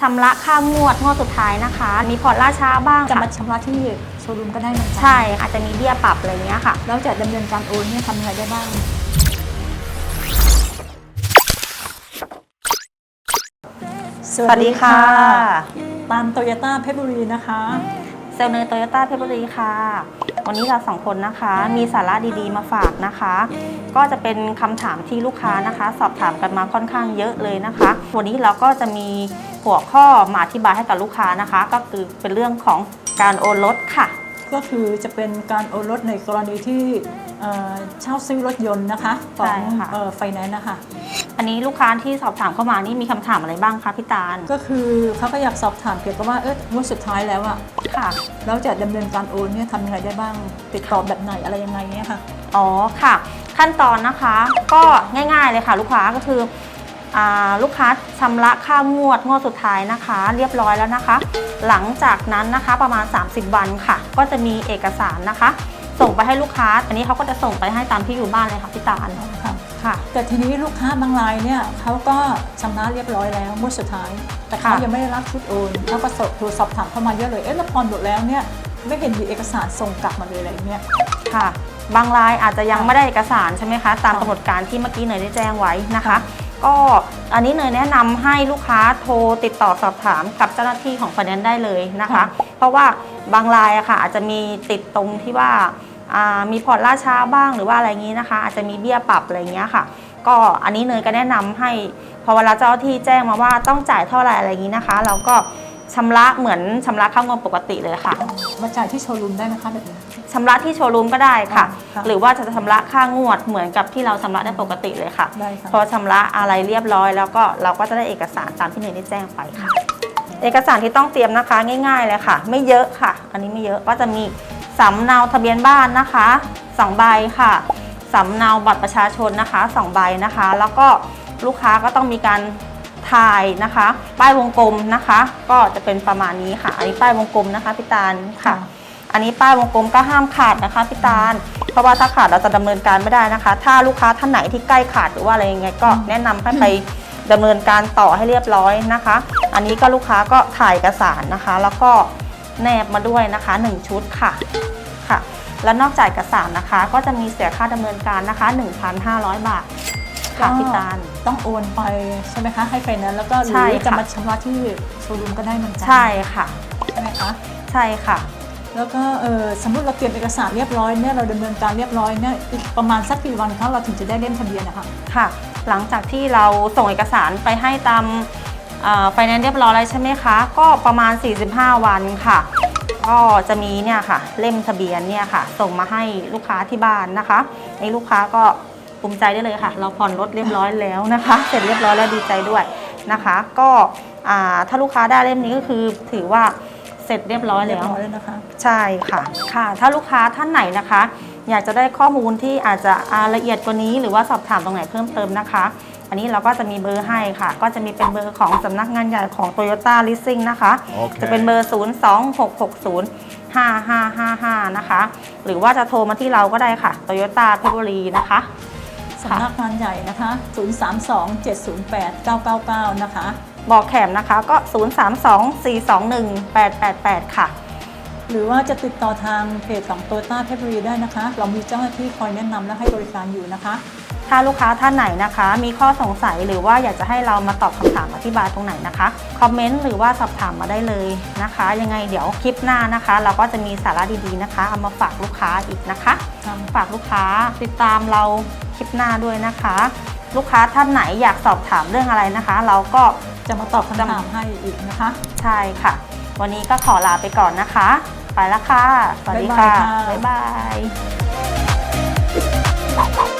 ชำระค่างวดงวดสุดท้ายนะคะ มีผ่อนล่าช้าบ้างจะค่ะมาชำระที่โชว์รูมก็ได้เหมือนกัใช่อาจจะมีเบี้ยปรับอะไรเงี้ยค่ะ แล้วจะดำเนินการโอนเนี่ยทำยังไงได้บ้าง สวัสดีค่ะ ตามโตโยต้าเพชรบุรีนะคะ เซลล์เนยโตโยต้าเพชรบุรีค่ะ วันนี้เราสองคนนะคะ มีสาระดีๆมาฝากนะคะ ก็จะเป็นคำถามที่ลูกค้านะคะ สอบถามกันมาค่อนข้างเยอะเลยนะคะ วันนี้เราก็จะมีหัวข้อมาอธิบายให้กับลูกค้านะคะ ก็คือเป็นเรื่องของการโอนรถค่ะ ก็คือจะเป็นการโอนรถในกรณีที่เอ่อเช่าซื้อรถยนต์นะคะขอใช่งค่ะ ไฟแนนซ์นะคะ อันนี้ลูกค้าที่สอบถามเข้ามานี่มีคำถามอะไรบ้างคะพี่ตาลก็คือเขาก็อยากสอบถามเกี่ยวกับว่าเอองวดสุดท้ายแล้วอะค่ะแล้วจะดำเนินการโอนเนี่ยทำยังไงได้บ้าง ติดต่อแบบไหนอะไรยังไงเนี่ยค่ะ อ๋อค่ะ ขั้นตอนนะคะก็ง่ายๆเลยค่ะ ลูกค้าก็คืออา ลูกค้าชำระค่างวดงวดสุดท้ายนะคะ เรียบร้อยแล้วนะคะ หลังจากนั้นนะคะประมาณ 30 วันค่ะ ก็จะมีเอกสารนะคะ ส่งไปให้ลูกค้า อันนี้เขาก็จะส่งไปให้ตามที่อยู่บ้านเลยค่ะพี่ตาลค่ะค่ะ แต่ทีนี้ลูกค้าบางรายเนี่ยเขาก็ชำระเรียบร้อยแล้วงวดสุดท้าย แต่เขาค่ะยังไม่ได้รับชุดโอนเขาก็สอบโทรสอบถามเข้ามาเยอะเลยเอ๊ะแล้วพรหมดแล้วเนี่ยไม่เห็นมีเอกสารส่งกลับมาเลยอะไรเงี้ยค่ะ บางรายอาจจะยังค่ะไม่ได้เอกสารใช่ไหมคะ ตามค่ะกำหนดการที่เมื่อกี้เนยได้แจ้งไว้นะคะค่ะ ก็อันนี้เนยแนะนำให้ลูกค้าโทรติดต่อสอบถามกับเจ้าหน้าที่ของไฟแนนซ์ได้เลยนะคะเพราะว่าบางรายอะค่ะอาจจะมีติดตรงที่ว่าอ่ามีผ่อนล่าช้าบ้างหรือว่าอะไรอย่างนี้นะคะ อาจจะมีเบี้ยปรับอะไรอย่างเงี้ยค่ะ ก็อันนี้เนยก็แนะนำให้พอเวลาเจ้าหน้าที่แจ้งมาว่าต้องจ่ายเท่าไหร่อะไรอย่างนี้นะคะ เราก็ ชำระเหมือนชำระค่างวดปกติเลยค่ะมาจ่ายที่โชว์รูมได้ไหมคะแบบนี้ ชำระที่โชว์รูมก็ได้ค่ะ ค่ะ หรือว่าจะชำระค่างวดเหมือนกับที่เราชำระได้ปกติเลยค่ะ ได้ค่ะ พอชำระอะไรเรียบร้อย แล้วก็เราก็จะได้เอกสารตามที่เนยได้แจ้งไปค่ะ เอกสารที่ต้องเตรียมนะคะง่ายๆเลยค่ะ ไม่เยอะค่ะ อันนี้ไม่เยอะก็จะมีสำเนาทะเบียนบ้านนะคะสองใบค่ะสำเนาบัตรประชาชนนะคะสองใบนะคะ แล้วก็ลูกค้าก็ต้องมีการ ถ่ายนะคะ ป้ายวงกลมนะคะ ก็จะเป็นประมาณนี้ค่ะ อันนี้ป้ายวงกลมนะคะพี่ตาลค่ะ อันนี้ป้ายวงกลมก็ห้ามขาดนะคะพี่ตาลเพราะว่าถ้าขาดเราจะดำเนินการไม่ได้นะคะ ถ้าลูกค้าท่านไหนที่ใกล้ขาดหรือว่าอะไรยังไงก็อืมแนะนำให้ไปดำเนินการต่อให้เรียบร้อยนะคะ อันนี้ก็ลูกค้าก็ถ่ายเอกสารนะคะ แล้วก็แนบมาด้วยนะคะหนึ่งชุดค่ะค่ะ แล้วนอกจากเอกสารนะคะ ก็จะมีเสียค่าดำเนินการนะคะ 1,500 บาท ค่ะพี่ตาล ต้องโอนไปใช่ไหมคะให้ไฟแนนซ์แล้วก็หใช่รือค่ะ จะมาชำระที่โชว์รูมก็ได้เหมือนกัใช่ค่ะ ใช่ไหมคะใช่ค่ะ แล้วก็เออสมมติเราเตรียมเอกสารเรียบร้อยเนี่ยเราดำเนินการเรียบร้อยเนี่ยอีกประมาณสักกี่วันคะเราถึงจะได้เล่มทะเบียนนะคะ ค่ะ หลังจากที่เราส่งเอกสารไปให้ตามไฟแนนซ์เรียบร้อยแล้วใช่ไหมคะ ก็ประมาณ 45 วันค่ะ ก็จะมีเนี่ยค่ะ เล่มทะเบียนเนี่ยค่ะ ส่งมาให้ลูกค้าที่บ้านนะคะนี่ลูกค้าก็ ภูมิใจได้เลยค่ะ เราผ่อนรถเรียบร้อยแล้วนะคะ เสร็จเรียบร้อยแล้วดีใจด้วยนะคะ ก็อ่าถ้าลูกค้าได้เล่มนี้ก็คือถือว่าเสร็จเรียบร้อยเรียแล้บวร้อยแล้วนะคะ ใช่ค่ะค่ะ ถ้าลูกค้าท่านไหนนะคะ อยากจะได้ข้อมูลที่อาจจะอ่าละเอียดกว่านี้ หรือว่าสอบถามตรงไหนเพิ่มเติมนะคะ อันนี้เราก็จะมีเบอร์ให้ค่ะ ก็จะมีเป็นเบอร์ของสำนักงานใหญ่ของ Toyota Leasing นะคะโอเคจะเป็นเบอร์ 0 2 6 6 0 5 5 5 5 นะคะ หรือว่าจะโทรมาที่เราก็ได้ค่ะ Toyota เพชรบุรีนะคะ สำนักงานใหญ่นะคะ 032-708-999 นะคะ บอกแขมนะคะก็ 0 3 2 4 2 1 8 8 8 ค่ะ หรือว่าจะติดต่อทางเพจของโตต้าเพชรบุรีได้นะคะ เรามีเจ้าหน้าที่คอยแนะนำและให้บริการอยู่นะคะ ถ้าลูกค้าท่านไหนนะคะ มีข้อสงสัยหรือว่าอยากจะให้เรามาตอบคำถามอธิบายตรงไหนนะคะ คอมเมนต์หรือว่าสอบถามมาได้เลยนะคะ ยังไงเดี๋ยวคลิปหน้านะคะ เราก็จะมีสาระดีๆนะคะ เอามาฝากลูกค้าอีกนะคะ ฝากลูกค้าติดตามเรา คลิปหน้าด้วยนะคะ ลูกค้าท่านไหนอยากสอบถามเรื่องอะไรนะคะ เราก็จะมาตอบคำถามให้อีกนะคะ ใช่ค่ะ วันนี้ก็ขอลาไปก่อนนะคะ ไปแล้วค่ะ สวัสดีค่ะ บ๊ายบายค่ะบ๊ายบาย